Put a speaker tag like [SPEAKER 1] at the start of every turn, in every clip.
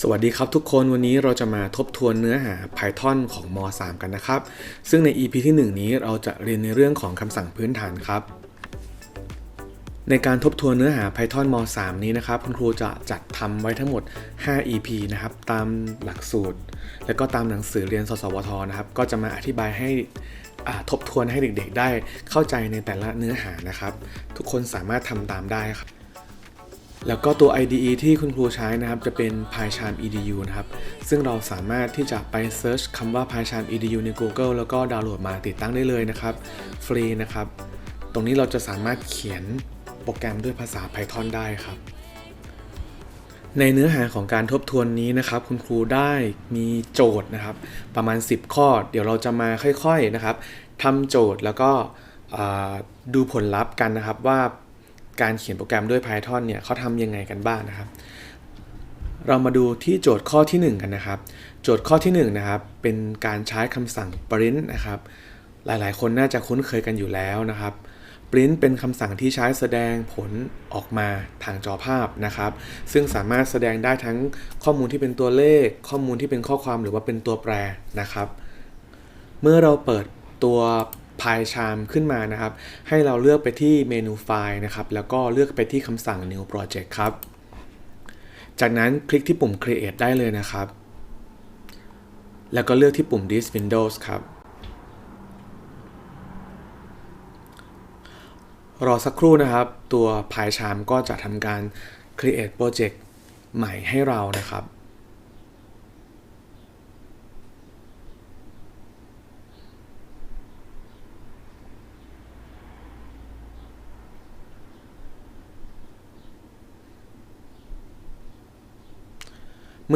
[SPEAKER 1] สวัสดีครับทุกคนวันนี้เราจะมาทบทวนเนื้อหา Python ของม .3 กันนะครับ ซึ่งใน EP ที่ 1 นี้เราจะเรียนในเรื่องของคำสั่งพื้นฐานครับ ในการทบทวนเนื้อหา Python ม .3 นี้นะครับ คุณครูจะจัดทำไว้ทั้งหมด 5 EP นะครับ ตามหลักสูตร และก็ตามหนังสือเรียนสสวทนะครับ ก็จะมาอธิบายให้อ่าทบทวนให้เด็กๆ ได้เข้าใจในแต่ละเนื้อหานะครับ ทุกคนสามารถทำตามได้ครับ แล้วก็ตัว IDE ที่คุณครูใช้นะครับจะเป็น PyCharm EDU นะครับ ซึ่งเราสามารถที่จะไป search คำว่า PyCharm EDU ใน Google แล้วก็ดาวน์โหลดมาติดตั้งได้เลยนะครับ ฟรีนะครับ ตรงนี้เราจะสามารถเขียนโปรแกรมด้วยภาษา Python ได้ครับ ในเนื้อหาของการทบทวนนี้นะครับ คุณครูได้มีโจทย์นะครับ ประมาณ 10 ข้อ เดี๋ยวเราจะมาค่อยๆนะครับทำโจทย์แล้วก็ดูผลลัพธ์กันนะครับว่า การเขียนโปรแกรมด้วย Python เนี่ยเขาทำยังไงกันบ้างนะครับ เรามาดูที่โจทย์ข้อที่ 1 กันนะครับ โจทย์ข้อที่ 1 นะครับ เป็นการใช้คำสั่ง print นะครับ หลายๆ คนน่าจะคุ้นเคยกันอยู่แล้วนะครับ print เป็นคำสั่งที่ใช้แสดงผลออกมาทางจอภาพนะครับ ซึ่งสามารถแสดงได้ทั้งข้อมูลที่เป็นตัวเลข ข้อมูลที่เป็นข้อความหรือว่าเป็นตัวแปรนะครับ เมื่อเราเปิดตัว PyCharm ขึ้นมานะครับ ให้เราเลือกไปที่เมนูไฟล์นะครับ แล้วก็เลือกไปที่คำสั่ง New Project ครับ จากนั้นคลิกที่ปุ่ม Create ได้เลยนะครับ แล้วก็เลือกที่ปุ่ม This Windows ครับ รอสักครู่นะครับ ตัว PyCharm ก็จะทำการ Create Project ใหม่ให้เรานะครับ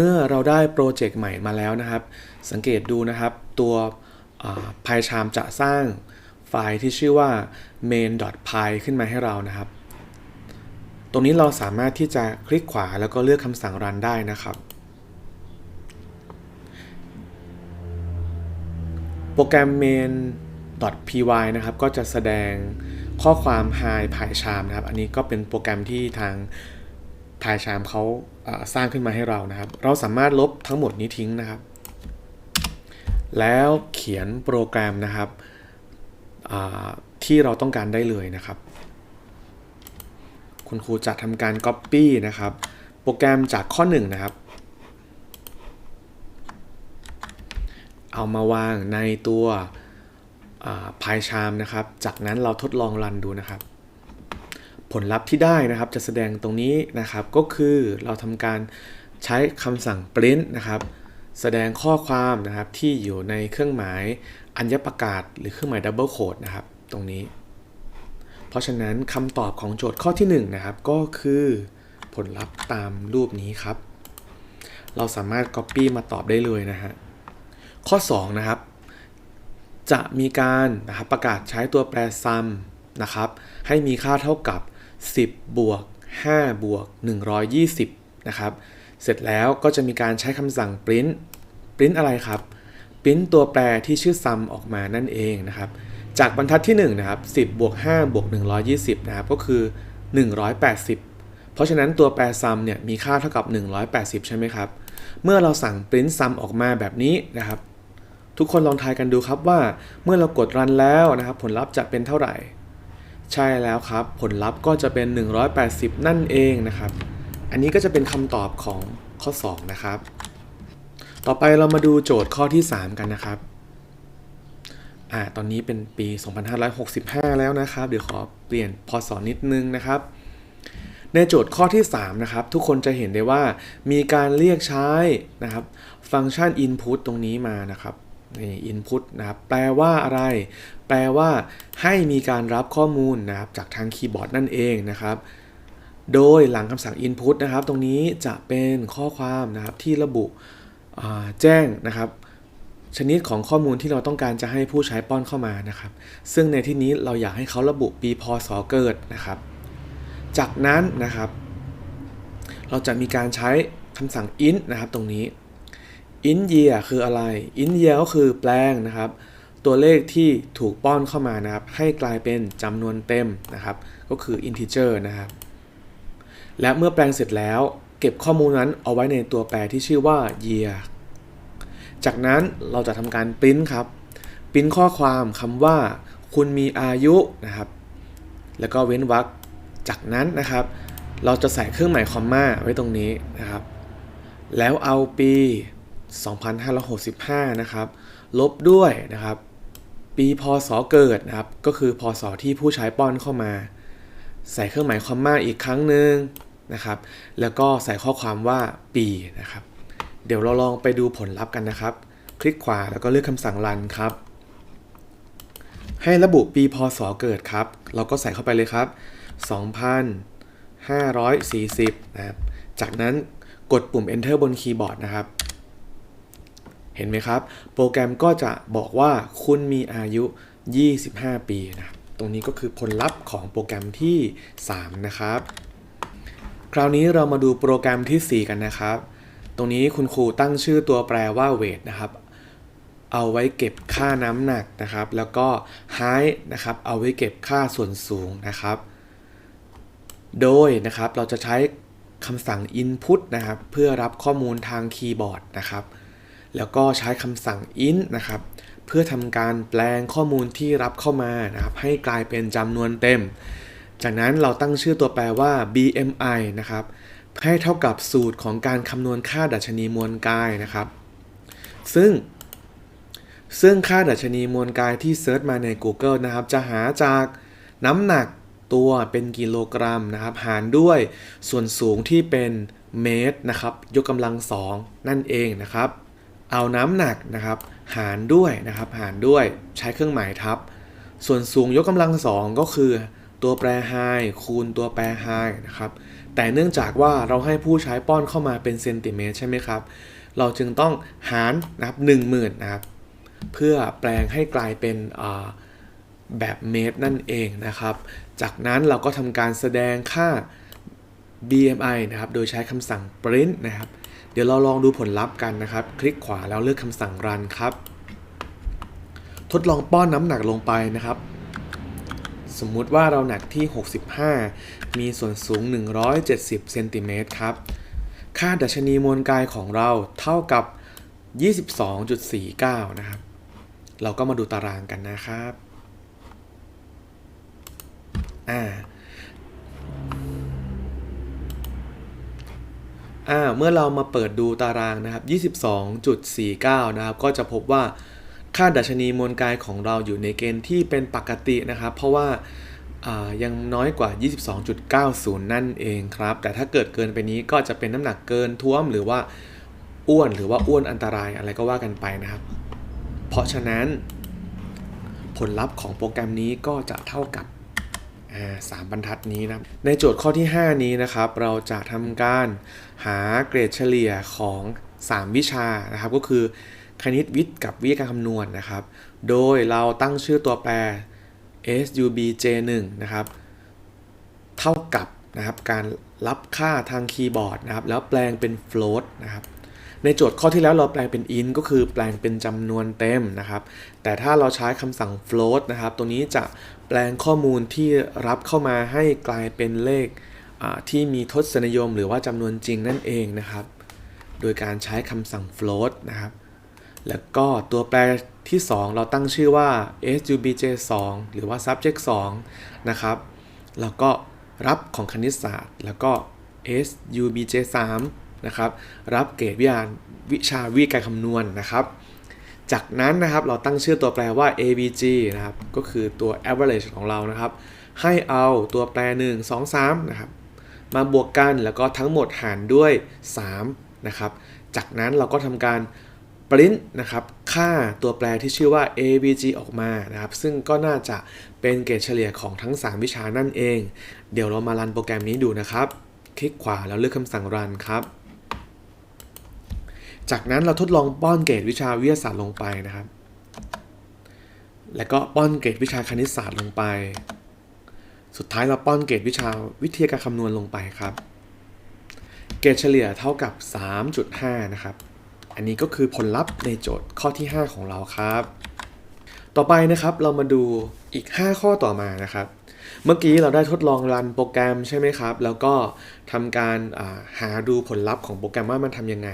[SPEAKER 1] เมื่อเราได้โปรเจกต์ใหม่มาแล้วนะครับ สังเกตดูนะครับ ตัว PyCharm จะสร้างไฟล์ที่ชื่อว่า main.py ขึ้นมาให้เรานะครับ ตรงนี้เราสามารถที่จะคลิกขวาแล้วก็เลือกคำสั่ง run ได้นะครับ โปรแกรม main.py นะครับ ก็จะแสดงข้อความ hi PyCharm นะครับ อันนี้ก็เป็นโปรแกรมที่ทาง PyCharm เขาสร้างขึ้นมาให้เรานะครับ เราสามารถลบทั้งหมดนี้ทิ้งนะครับ แล้วเขียนโปรแกรมนะครับที่เราต้องการได้เลยนะครับ คุณครูจะทำการ Copy นะครับ โปรแกรมจากข้อ 1 นะครับ เอามาวางในตัวอ่า PyCharm นะครับ จากนั้นเราทดลองรันดูนะครับ ผลลัพธ์ที่ได้นะครับจะแสดงตรงนี้นะครับ ก็คือเราทำการใช้คำสั่ง print นะครับ แสดงข้อความนะครับที่อยู่ในเครื่องหมายอัญประกาศ หรือเครื่องหมาย double quote นะครับ ตรงนี้ เพราะฉะนั้นคำตอบของโจทย์ข้อที่ 1 นะครับ ก็คือผลลัพธ์ตามรูปนี้ครับ เราสามารถ copy มาตอบได้เลยนะฮะข้อ 2 นะครับ จะมีการนะครับประกาศใช้ตัวแปร sum นะครับ ให้มีค่าเท่ากับ 10 บวก 5 บวก 120 นะครับ เสร็จแล้วก็จะมีการใช้คำสั่ง print print อะไรครับ print ตัวแปรที่ชื่อ sum ออกมานั่นเองนะครับ จากบรรทัดที่1นะครับ10บวก5บวก120 นะครับ ก็คือ 180 เพราะฉะนั้นตัวแปร sum เนี่ยมีค่าเท่ากับ 180 ใช่ไหมครับ เมื่อเราสั่ง print sum ออกมาแบบนี้นะครับ ทุกคนลองทายกันดูครับว่า เมื่อเรากดรันแล้วนะครับ ผลลัพธ์จะเป็นเท่าไหร่ ใช่แล้วครับ ผลลัพธ์ก็จะเป็น 180 นั่นเองนะครับ อันนี้ก็จะเป็นคำตอบของข้อ 2 นะครับ ต่อไปเรามาดูโจทย์ข้อที่ 3 กันนะครับอ่าตอนนี้เป็นปี 2565 แล้วนะครับ เดี๋ยวขอเปลี่ยนพศนิดนึงนะครับ ในโจทย์ข้อที่ 3 นะครับ ทุกคนจะเห็นได้ว่ามีการเรียกใช้นะครับ ฟังก์ชัน input ตรงนี้มานะครับ นี่ input นะครับแปลว่าอะไร แปลว่าให้มีการรับข้อมูลนะครับจากทางคีย์บอร์ดนั่นเองนะครับ โดยหลังคำสั่ง input นะครับ ตรงนี้จะเป็นข้อความนะครับที่ระบุแจ้งนะครับชนิดของข้อมูลที่เราต้องการจะให้ผู้ใช้ป้อนเข้ามานะครับ ซึ่งในที่นี้เราอยากให้เขาระบุปีพศเกิดนะครับ จากนั้นนะครับ เราจะมีการใช้คำสั่ง int นะครับตรงนี้ int year คืออะไร int year ก็คือแปลงนะครับ ตัวเลขที่ถูกป้อนเข้ามานะครับ ให้กลายเป็นจำนวนเต็มนะครับ ก็คือ integer นะครับ และเมื่อแปลงเสร็จแล้ว เก็บข้อมูลนั้นเอาไว้ในตัวแปรที่ชื่อว่า year จากนั้นเราจะทำการปริ้นครับปริ้นข้อความคำว่า คุณมีอายุนะครับ แล้วก็เว้นวรรคจากนั้นนะครับ เราจะใส่เครื่องหมายคอมมาไว้ตรงนี้นะครับ แล้วเอาปี 2565 นะครับ ลบด้วยนะครับ ปีพศเกิดนะครับ ก็คือพศที่ผู้ใช้ป้อนเข้ามา ใส่เครื่องหมายคอมมาอีกครั้งหนึ่งนะครับ แล้วก็ใส่ข้อความว่าปีนะครับ เดี๋ยวเราลองไปดูผลลัพธ์กันนะครับ คลิกขวาแล้วก็เลือกคำสั่งรันครับ ให้ระบุปีพศเกิดครับ เราก็ใส่เข้าไปเลยครับ 2,540 นะครับ จากนั้นกดปุ่ม enter บนคีย์บอร์ดนะครับ เห็นไหมครับ โปรแกรมก็จะบอกว่าคุณมีอายุ 25 ปีนะครับตรงนี้ก็คือผลลัพธ์ของโปรแกรมที่ 3 นะครับ คราวนี้เรามาดูโปรแกรมทีสี่ 4 กันนะครับ ตรงนี้คุณครูตั้งชื่อตัวแปรว่า weight นะครับ เอาไว้เก็บค่าน้ำหนักนะครับ แล้วก็ height นะครับ เอาไว้เก็บค่าส่วนสูงนะครับ โดยนะครับเราจะใช้คำสั่ง input นะครับ เพื่อรับข้อมูลทางคีย์บอร์ดนะครับ แล้วก็ใช้คำสั่ง int นะครับเพื่อทำการแปลงข้อมูลที่รับเข้ามานะครับให้กลายเป็นจำนวนเต็ม จากนั้นเราตั้งชื่อตัวแปรว่า BMI นะครับให้เท่ากับสูตรของการคำนวณค่าดัชนีมวลกายนะครับ ซึ่ง ซึ่งค่าดัชนีมวลกายที่เซิร์ชมาใน Google นะครับ จะหาจากน้ำหนักตัวเป็นกิโลกรัมนะครับ หารด้วยส่วนสูงที่เป็นเมตรนะครับ ยกกำลังสองนั่นเองนะครับ เอาน้ำหนักนะครับหารด้วยนะครับหารด้วยใช้เครื่องหมายทับ ส่วนสูงยกกำลังสองก็คือ ตัวแปร high คูณตัวแปร high นะครับแต่เนื่องจากว่าเราให้ผู้ใช้ป้อนเข้ามาเป็นเซนติเมตรใช่ไหมครับ เราจึงต้องหารนะครับ10,000นนะครับเพื่อแปลงให้กลายเป็นแบบเมตรนั่นเองนะครับ จากนั้นเราก็ทำการแสดงค่า BMI นะครับ โดยใช้คำสั่ง print นะครับ ดี๋ยวเราลองดูผลลัพธ์กันนะครับ คลิกขวาแล้วเลือกคำสั่ง run ครับ ทดลองป้อนน้ำหนักลงไปนะครับ สมมุติว่าเราหนักที่ 65 มีส่วนสูง 170เซนติเมตรครับ ค่าดัชนีมวลกายของเราเท่ากับ 22.49 นะครับ เราก็มาดูตารางกันนะครับ อ่า อ่าเมื่อเรามาเปิดดูตารางนะครับ 22.49 นะครับ ก็จะพบว่าค่าดัชนีมวลกายของเราอยู่ในเกณฑ์ที่เป็นปกตินะครับ เพราะว่ายังน้อยกว่า 22.90 นั่นเองครับ แต่ถ้าเกิดเกินไปนี้ก็จะเป็นน้ำหนักเกินท้วมหรือว่าอ้วนหรือว่าอ้วนอันตรายอะไรก็ว่ากันไปนะครับ เพราะฉะนั้นผลลัพธ์ของโปรแกรมนี้ก็จะเท่ากับ สามบรรทัดนี้นะครับในโจทย์ข้อที่ 5 นี้นะครับ เราจะทำการหาเกรดเฉลี่ยของ 3 วิชานะครับ ก็คือคณิตวิทย์กับวิทยาการคำนวณนะครับ โดยเราตั้งชื่อตัวแปร SUBJ1 นะครับ เท่ากับนะครับการรับค่าทางคีย์บอร์ดนะครับ แล้วแปลงเป็น float นะครับ ในโจทย์ข้อที่แล้วเราแปลงเป็น int ก็คือแปลงเป็นจำนวนเต็มนะครับ แต่ถ้าเราใช้คำสั่ง float นะครับตรงนี้จะแปลงข้อมูลที่รับเข้ามาให้กลายเป็นเลขที่มีทศนิยม หรือว่าจำนวนจริงนั่นเองนะครับ โดยการใช้คำสั่ง float นะครับ แล้วก็ตัวแปรที่ 2 เราตั้งชื่อว่า subj2 หรือว่า subject 2 นะครับ แล้วก็รับของคณิตศาสตร์ แล้วก็ subj3 นะครับรับเกรดวิชาวิชาวิการคำนวณนะครับ จากนั้นนะครับเราตั้งชื่อตัวแปรว่า avg นะครับก็คือตัว average ของเรานะครับ ให้เอาตัวแปร 1 2 3นะครับมาบวกกันแล้วก็ทั้งหมดหารด้วย3นะครับจากนั้นเราก็ทำการปริ้นนะครับค่าตัวแปรที่ชื่อว่า avg ออกมานะครับ ซึ่งก็น่าจะเป็นเกรดเฉลี่ยของทั้ง 3 วิชานั่นเอง เดี๋ยวเรามารันโปรแกรมนี้ดูนะครับ คลิกขวาแล้วเลือกคำสั่งรันครับ จากนั้นเราทดลองป้อนเกรดวิชาวิทยาศาสตร์ลงไปนะครับ แล้วก็ป้อนเกรดวิชาคณิตศาสตร์ลงไป สุดท้ายเราป้อนเกรดวิชาวิทยาการคำนวณลงไปครับ เกรดเฉลี่ยเท่ากับ 3.5 นะครับ อันนี้ก็คือผลลัพธ์ในโจทย์ข้อที่ 5 ของเราครับ ต่อไปนะครับเรามาดูอีก 5 ข้อต่อมานะครับ เมื่อกี้เราได้ทดลองรันโปรแกรมใช่ไหมครับ แล้วก็ทำการาหาดูผลลัพธ์ของโปรแกรมว่ามันทำยังไง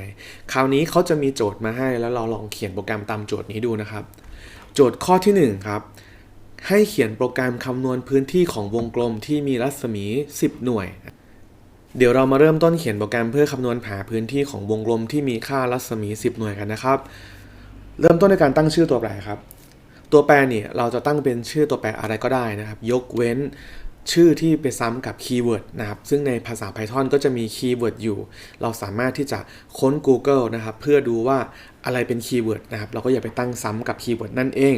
[SPEAKER 1] คราวนี้เขาจะมีโจทย์มาให้แล้วเราลองเขียนโปรแกรมตามโจทย์นี้ดูนะครับ โจทย์ข้อที่หนึ่งครับให้เขียนโปรแกรมคำนวณพื้นที่ของวงกลมที่มีรัศมี 10 หน่วย เดี๋ยวเรามาเริ่มต้นเขียนโปรแกรมเพื่อคำนวณหาพื้นที่ของวงกลมที่มีค่ารัศมี 10 หน่วยกันนะครับ เริ่มต้นด้วยการตั้งชื่อตัวแปรครับ ตัวแปรเนี่ยเราจะตั้งเป็นชื่อตัวแปรอะไรก็ได้นะครับ ยกเว้นชื่อที่ไปซ้ำกับคีย์เวิร์ดนะครับ ซึ่งในภาษา Python ก็จะมีคีย์เวิร์ดอยู่ เราสามารถที่จะค้น Google นะครับ เพื่อดูว่าอะไรเป็นคีย์เวิร์ดนะครับ เราก็อย่าไปตั้งซ้ำกับคีย์เวิร์ดนั่นเอง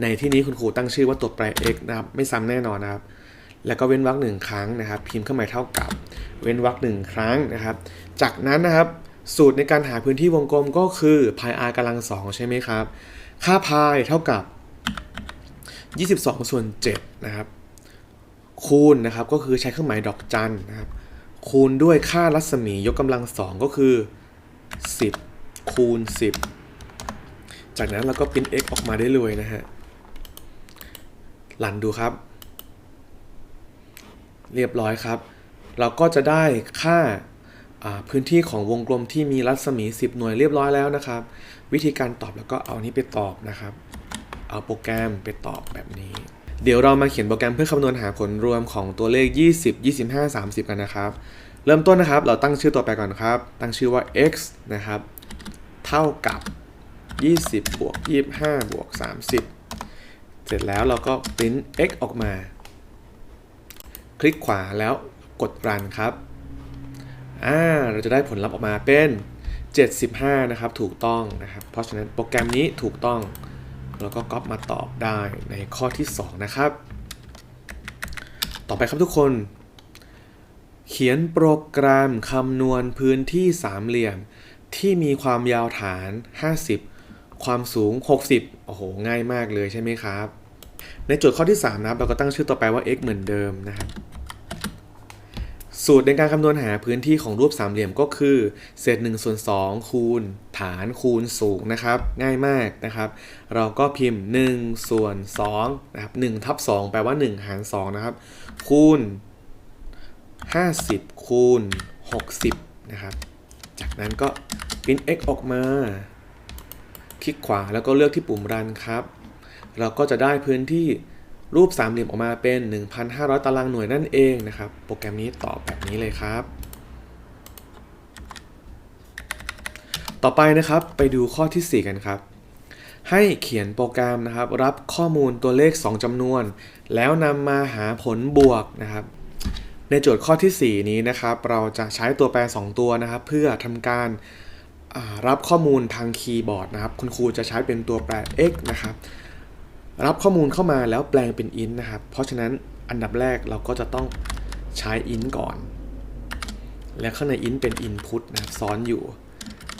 [SPEAKER 1] ในที่นี้คุณครูตั้งชื่อว่าตัวแปร x นะครับ ไม่ซ้ำแน่นอนนะครับ แล้วก็เว้นวรรคหนึ่งครั้งนะครับ พิมพ์เครื่องหมายเท่ากับ เว้นวรรคหนึ่งครั้งนะครับ จากนั้นนะครับ สูตรในการหาพื้นที่วงกลมก็คือ pi r กำลังสองใช่ไหมครับ ค่า pi เท่ากับ 22 ส่วน 7 นะครับ คูณนะครับก็คือใช้เครื่องหมายดอกจันนะครับ คูณด้วยค่ารัศมียกกำลังสองก็คือ 10 คูณ 10 จากนั้นเราก็ปริ้น x ออกมาได้เลยนะฮะหลันดูครับ เรียบร้อยครับ เราก็จะได้ค่าอ่าพื้นที่ของวงกลมที่มีรัศมี 10 หน่วยเรียบร้อยแล้วนะครับ วิธีการตอบแล้วก็เอานี้ไปตอบนะครับ เอาโปรแกรมไปตอบแบบนี้ เดี๋ยวเรามาเขียนโปรแกรมเพื่อคำนวณหาผลรวมของตัวเลข 20 25 30 กันนะครับ เริ่มต้นนะครับ เราตั้งชื่อตัวแปรก่อนครับ ตั้งชื่อว่า x นะครับ เท่ากับ 20บวก25บวก30 เสร็จแล้วเราก็ปริ้น x ออกมา คลิกขวาแล้วกด run ครับอ่าเราจะได้ผลลัพธ์ออกมาเป็น 75 นะครับ ถูกต้องนะครับ เพราะฉะนั้นโปรแกรมนี้ถูกต้อง แล้วก็ก๊อปมาตอบได้ในข้อที่ 2 นะครับ ต่อไปครับทุกคน เขียนโปรแกรมคำนวณพื้นที่สามเหลี่ยม ที่มีความยาวฐาน 50 ความสูง 60 โอ้โห ง่ายมากเลยใช่ไหมครับ ในโจทย์ข้อที่ 3 นะครับ เราก็ตั้งชื่อต่อไปว่า x เหมือนเดิมนะครับ สูตรในการคำนวณหาพื้นที่ของรูปสามเหลี่ยมก็คือ เศษ1ส่วน2คูณ ฐานคูณสูงนะครับ ง่ายมากนะครับ เราก็พิมพ์1ส่วน2นะครับ1ทับ2แปลว่า 1 หาร2นะครับ คูณ 50 คูณ 60 นะครับ จากนั้นก็ปริ้น x ออกมา คลิกขวาแล้วก็เลือกที่ปุ่มรันครับ เราก็จะได้พื้นที่ รูปสามเหลี่ยมออกมาเป็น 1,500 ตารางหน่วยนั่นเองนะครับ โปรแกรมนี้ตอบแบบนี้เลยครับ ต่อไปนะครับไปดูข้อที่ 4 กันครับ ให้เขียนโปรแกรมนะครับ รับข้อมูลตัวเลข 2จำนวน แล้วนำมาหาผลบวกนะครับ ในโจทย์ข้อที่ 4 นี้นะครับ เราจะใช้ตัวแปร 2 ตัวนะครับ เพื่อทำการรับข้อมูลทางคีย์บอร์ดนะครับ คุณครูจะใช้เป็นตัวแปร x นะครับ รับข้อมูลเข้ามาแล้วแปลงเป็น int นะครับ เพราะฉะนั้นอันดับแรกเราก็จะต้องใช้ int ก่อน และข้างใน int เป็น input นะครับซ้อนอยู่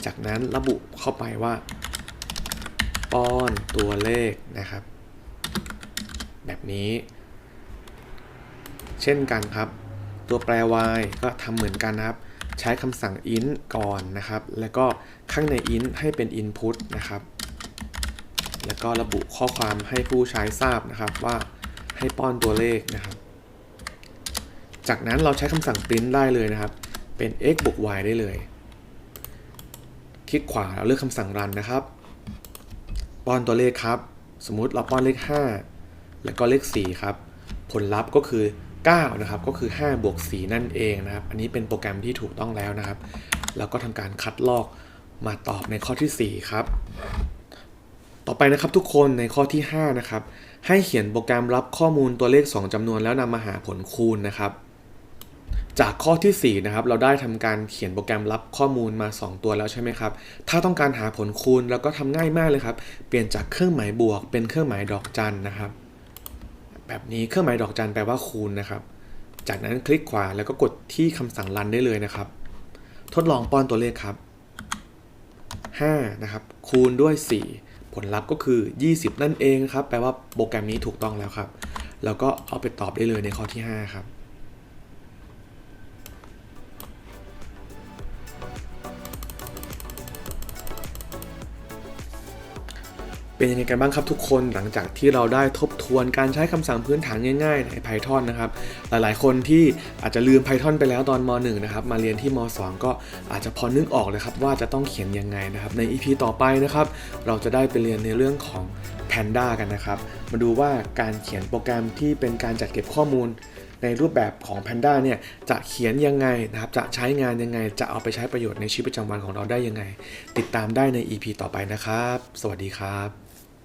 [SPEAKER 1] จากนั้นระบุเข้าไปว่าป้อนตัวเลขนะครับ แบบนี้ เช่นกันครับ ตัวแปร y ก็ทำเหมือนกันนะครับ ใช้คำสั่ง int ก่อนนะครับ แล้วก็ข้างใน int ให้เป็น input นะครับ แล้วก็ระบุข้อความให้ผู้ใช้ทราบนะครับว่าให้ป้อนตัวเลขนะครับ จากนั้นเราใช้คำสั่ง print ได้เลยนะครับ เป็น x บวก y ได้เลย คลิกขวาแล้วเลือกคำสั่ง run นะครับ ป้อนตัวเลขครับ สมมุติเราป้อนเลข 5 แล้วก็เลข 4 ครับ ผลลัพธ์ก็คือ 9 นะครับ ก็คือ 5 บวก 4 นั่นเองนะครับ อันนี้เป็นโปรแกรมที่ถูกต้องแล้วนะครับ แล้วก็ทำการคัดลอกมาตอบในข้อที่ 4 ครับ ต่อไปนะครับทุกคนในข้อที่ 5 นะครับ ให้เขียนโปรแกรมรับข้อมูลตัวเลข 2จำนวนแล้วนำมาหาผลคูณนะครับ จากข้อที่ 4 นะครับ เราได้ทำการเขียนโปรแกรมรับข้อมูลมา 2 ตัวแล้วใช่ไหมครับ ถ้าต้องการหาผลคูณเราก็ทำง่ายมากเลยครับ เปลี่ยนจากเครื่องหมายบวก เป็นเครื่องหมายดอกจันนะครับ แบบนี้เครื่องหมายดอกจันแปลว่าคูณนะครับ จากนั้นคลิกขวาแล้วก็กดที่คำสั่งรันได้เลยนะครับ ทดลองป้อนตัวเลขครับ5นะครับคูณด้วย 4 ผลลัพธ์ก็คือ 20 นั่นเองครับ แปลว่าโปรแกรมนี้ถูกต้องแล้วครับ แล้วก็เอาไปตอบได้เลยในข้อที่ 5 ครับ เป็นยังไงกันบ้างครับทุกคนหลังจากที่เราได้ทบทวนการใช้คำสั่งพื้นฐานง่ายๆ ใน Python นะครับ หลายๆ คนที่อาจจะลืม Python ไปแล้วตอนม .1 นะครับ มาเรียนที่ม .2 ก็อาจจะพอนึกออกเลยครับว่าจะต้องเขียนยังไงนะครับ ใน EP ต่อไปนะครับ เราจะได้ไปเรียนในเรื่องของ Panda กันนะครับ มาดูว่าการเขียนโปรแกรมที่เป็นการจัดเก็บข้อมูลในรูปแบบของ Panda เนี่ยจะเขียนยังไงนะครับ จะใช้งานยังไง จะเอาไปใช้ประโยชน์ในชีวิตประจำวันของเราได้ยังไง ติดตามได้ใน EP ต่อไปนะครับ สวัสดีครับ